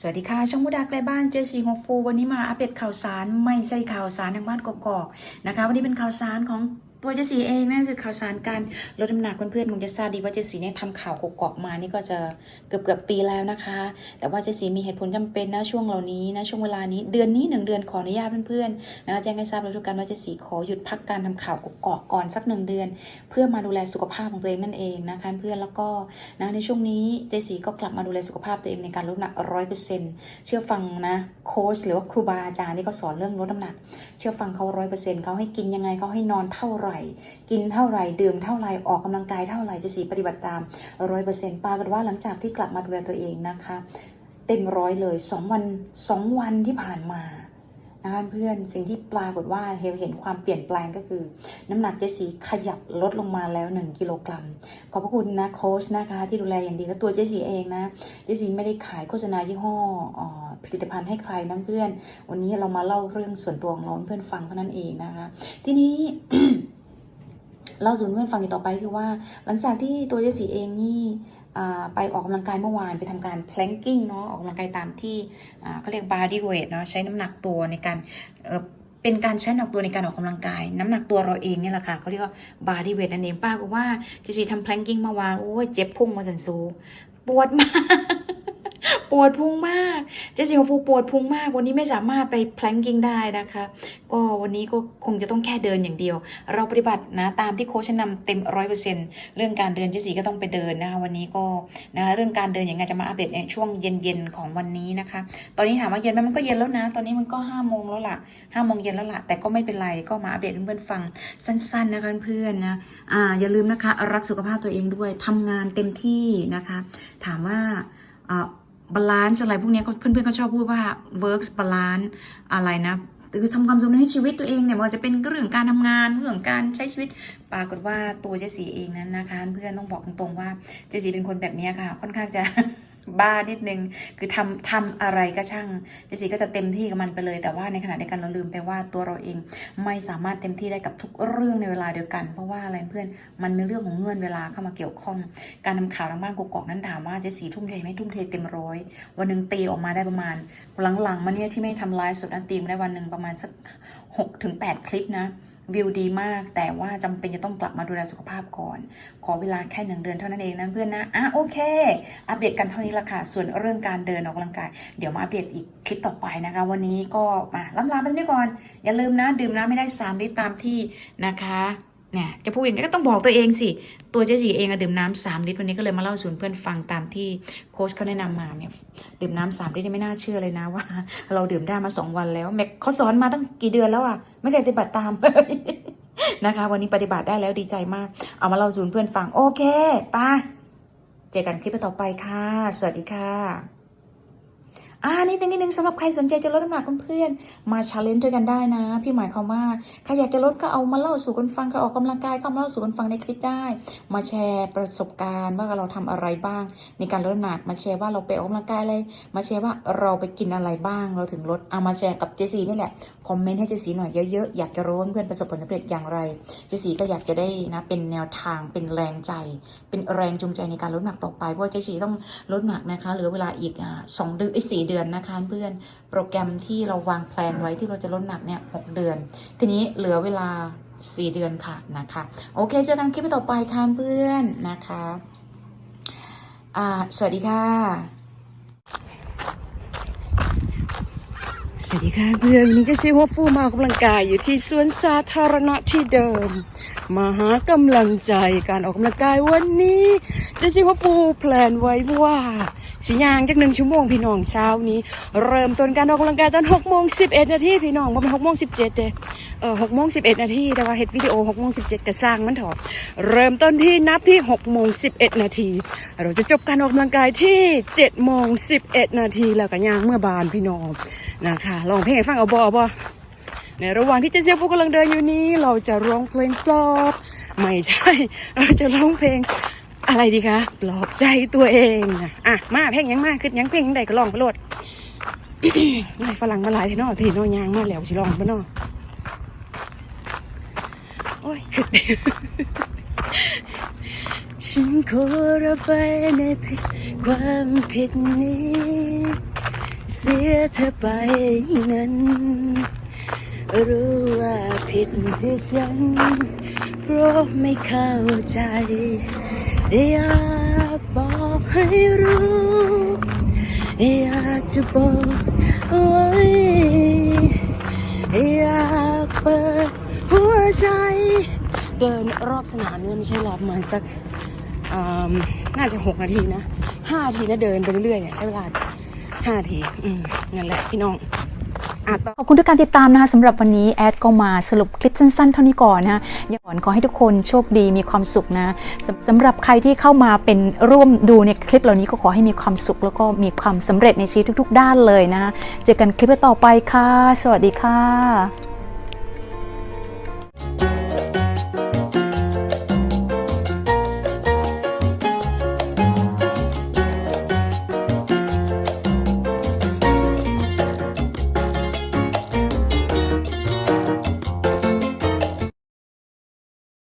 สวัสดีค่ะ ช่องมุดาไกลบ้านเจสีฮงฟู วันนี้มาอัปเดตข่าวสารไม่ใช่ข่าวสารทางบ้านกอกๆนะคะ วันนี้เป็นข่าวสารของ ตัวเจสีเองนั่นคือข่าวสารการลดน้ำหนักเพื่อนๆคงจะทราบดีว่าเจสีเนี่ยทำข่าวกอกมานี่ก็จะเกือบเกือบๆปีแล้วนะคะ แต่ว่าเจสีมีเหตุผลจำเป็นนะช่วงเหล่านี้นะช่วงเวลานี้เดือนนี้หนึ่งเดือนขออนุญาตเพื่อนๆนะแจ้งให้ทราบเลยทุกกันว่าเจสีขอหยุดพักการทำข่าวกอกก่อนสักหนึ่งเดือน เพื่อมาดูแลสุขภาพของตัวเองนั่นเองนะคะเพื่อนแล้วก็นะในช่วงนี้เจสีก็กลับมาดูแลสุขภาพตัวเองในการลดน้ำหนักร้อยเปอร์เซ็นต์เชื่อฟังนะโค้ชหรือว่าครูบาอาจารย์ที่เขาสอนเรื่องลดน้ำหนัก เชื่อฟังเขาร้อยเปอร์เซ็นต์เขาให้กินยังไงเขาให้นอนเท่าไหร่กินเท่าไหร่ดื่มเท่าไหร่ออกกำลังกายเท่าไหร่เจสีปฏิบัติตามร้อยเปอร์เซ็นต์ปากฏว่าหลังจากที่กลับมาดูแลตัวเองนะคะ เต็มร้อยเลยสองวันสองวันที่ผ่านมานะคะเพื่อนสิ่งที่ปรากฏว่าเห็นเห็นความเปลี่ยนแปลงก็คือ น้ำหนักเจสีขยับลดลงมาแล้ว 1 กิโลกรัม ขอบพระคุณนะโค้ชนะคะ ที่ดูแลอย่างดีแล้วตัวเจสีเองนะเจสีไม่ได้ขายโฆษณายี่ห้ออผลิตภัณฑ์ให้ใครนะเพื่อน วันนี้เรามาเล่าเรื่องส่วนตัวของเราเพื่อนฟังเท่านั้นเองนะคะ ทีนี้ เล่าสู่เพื่อนฟังอีกต่อไปคือว่า หลังจากที่ตัวเจสีเองนี่ไปออกกำลังกายเมื่อวานไปทำการ planking เนาะออกกำลังกายตามที่เขาเรียก body weight เนาะใช้น้ำหนักตัวในการเป็นการใช้น้ำหนักตัวในการออกกำลังกาย น้ำหนักตัวเราเองเนี่ยแหละค่ะเขาเรียกว่า body weight นั่นเองป้าก็ว่าเจสีทำ planking เมื่อวานโอ้ยเจ็บพุ่งมาสันสูปวดมาก ปวดพุงมากเจสิงฟูปวดพุงมาก วันนี้ไม่สามารถไป planking ได้นะคะ ก็วันนี้ก็คงจะต้องแค่เดินอย่างเดียว เราปฏิบัตินะตามที่โค้ชนะนำเต็มร้อยเปอร์เซ็นต์เรื่องการเดินเจสีก็ต้องไปเดินนะคะวันนี้ก็นะคะเรื่องการเดินอย่างไงจะมาอัปเดตในช่วงเย็นๆของวันนี้นะคะ ตอนนี้ถามว่าเย็นไหมมันก็เย็นแล้วนะ ตอนนี้มันก็ห้าโมงแล้วล่ะห้าโมงเย็นแล้วล่ะแต่ก็ไม่เป็นไรก็มาอัปเดตเพื่อนๆฟังสั้นๆนะคะเพื่อนๆนะอ่าอย่าลืมนะคะรักสุขภาพตัวเองด้วยทำงานเต็มที่นะคะ ถามว่าอ่า บาลานซ์อะไรพวกนี้เพื่อนๆก็ชอบพูดว่า work balance อะไรนะคือทำความสมดุลให้ชีวิตตัวเองเนี่ยไม่ว่าจะเป็นเรื่องการทำงานเรื่องการใช้ชีวิต ปรากฏว่าตัวเจสีเองนั้นนะคะ เพื่อนต้องบอกตรงๆว่าเจสีเป็นคนแบบนี้ค่ะ ค่อนข้างจะ บ้านิดนึง คือทำทำอะไรก็ช่างเจสีก็จะเต็มที่กับมันไปเลย แต่ว่าในขณะเดียวกันเราลืมไปว่าตัวเราเองไม่สามารถเต็มที่ได้กับทุกเรื่องในเวลาเดียวกัน เพราะว่าอะไรเพื่อนมันมีเรื่องของเงื่อนเวลาเข้ามาเกี่ยวข้อง การทำข่าวทางบ้านกกอกนั้นถามว่าเจสีทุ่มเทไหม่ทุ่มเทเต็มร้อยวันหนึ่งตีออกมาได้ประมาณหลังๆมาเนี่ยที่ไม่ทำไลฟ์สดนั้นตีมาได้วันหนึ่งประมาณสักหกถึงแปดคลิปนะ วิวดีมาก แต่ว่าจำเป็นจะต้องกลับมาดูแลสุขภาพก่อน ขอเวลาแค่หนึ่งเดือนเท่านั้นเองนะเพื่อนนะอะโอเค อัปเดตกันเท่านี้ละค่ะ ส่วนเรื่องการเดินออกกำลังกาย เดี๋ยวมาอัปเดตอีกคลิปต่อไปนะคะ วันนี้ก็มาล้ำลาไปนี้ก่อน อย่าลืมนะ ดื่มน้ำไม่ได้ 3 ลิตรตามที่นะคะ เนี่ยจะพูดอย่างนี้ก็ต้องบอกตัวเองสิ ตัวเจสีเองอะดื่มน้ำสามลิตรวันนี้ก็เลยมาเล่าสู่เพื่อนฟังตามที่โค้ชเขาแนะนำมาเนี่ยดื่มน้ำสามลิตรนี่ไม่น่าเชื่อเลยนะว่า เราดื่มได้มาสองวันแล้วแม็กเขาสอนมาตั้งกี่เดือนแล้วอะไม่เคยปฏิบัติตามเลยนะคะ วันนี้ปฏิบัติได้แล้วดีใจมาก เอามาเล่าสู่เพื่อนฟังโอเคป้าเจอกันคลิปต่อไปค่ะ สวัสดีค่ะ อ่านิดนึงนิดนึงสำหรับใครสนใจจะลดน้ำหนักเพื่อนๆมาชาเลนจ์ด้วยกันได้นะ พี่หมายความว่าใครอยากจะลดก็เอามาเล่าสู่กันฟังใครออกกำลังกายก็มาเล่าสู่กันฟังในคลิปได้ มาแชร์ประสบการณ์ว่าเราทำอะไรบ้าง ในการลดน้ำหนักมาแชร์ว่าเราไปออกกำลังกายอะไรมาแชร์ว่าเราไปกินอะไรบ้าง เราถึงลดเอามาแชร์กับเจสีนี่แหละคอมเมนต์ให้เจสีหน่อยเยอะๆอยากจะรู้เพื่อนประสบผลสำเร็จอย่างไร เจสีก็อยากจะได้นะเป็นแนวทางเป็นแรงใจ เป็นแรงจูงใจในการลดน้ำหนักต่อไปเพราะเจสีต้องลดน้ำหนักนะคะเหลือเวลาอีกสองเดือนไอ้สี่เดือนือนนะคะเพื่อนโปรแกรมที่เราวางแผนไว้ที่เราจะลดหนักเนี่ยหกเดือน ทีนี้เหลือเวลา 4 เดือนค่ะนะคะ โอเคเจอกันคลิปต่อไปค่ะเพื่อนนะคะอ่าสวัสดีค่ะ สวัสดีค่ะเพื่อนวันนี้เจะซีหัวฟูมาออกกำลังกายอยู่ที่สวนสาธารณะที่เดิม มาหากำลังใจการออกกำลังกายวันนี้เจะซีหัวฟูแพลนไว้ว่า สิยางจากหนึ่งชั่วโมงพี่น้องเช้านี้ เริ่มต้นการออกกำลังกายตอนหกโมงสิบเอ็ดนาทีพี่น้องว่าเป็นหกโมงสิบเจ็ดเด้เออหกโมงสิบเอ็ดนาทีแต่ว่าเฮ็ดวิดีโอหกโมงสิบเจ็ดก็สร้างมันเถอะเริ่มต้นที่นับที่หกโมงสิบเอ็ดนาทีเราจะจบการออกกำลังกายที่เจ็ดโมงสิบเอ็ดนาทีแล้วก็ย่างเมื่อบานพี่น้องนะคะลองเพลงให้ฟังเอาบอบอในระหว่างที่เจเซียฟูกำลังเดินอยู่นี้ เราจะร้องเพลงปลอบ ไม่ใช่ เราจะร้องเพลง อะไรดีคะปลอบใจตัวเองนะอะมาเพลงยังมากขึ้นยังเพลงยังใดก็ร้องไปโลดนายฝรั่งมาหลายทีเนอทีเนอยางมาแล้วสิร้องปนอโอ้ยขึ้นฉันขอรับไปในผิดความผิดนี้ เสียเธอไปนั้น รู้ว่าผิดที่ฉัน เพราะไม่เข้าใจ อยากบอกให้รู้อยากจะบอกเอาไว้อยากเปิดหัวใจ เดินรอบสนามเนี่ยไม่ใช่รอบประมาณสักอ่าน่าจะหกนาทีนะห้านาทีแล้วเดินไปเรื่อยๆเนี่ยใช้เวลาห้านาทีอืมนั่นแหละพี่น้อง ขอบคุณทุกการติดตามนะคะสำหรับวันนี้แอดก็มาสรุปคลิปสั้นๆ เท่านี้ก่อนนะคะอย่างก่อนขอให้ทุกคนโชคดีมีความสุขนะสำสำหรับใครที่เข้ามาเป็นร่วมดูในคลิปเหล่านี้ก็ขอให้มีความสุข แล้วก็มีความสำเร็จในชีวิตทุก ๆ ด้านเลยนะคะเจอกันคลิปต่อไปค่ะ สวัสดีค่ะ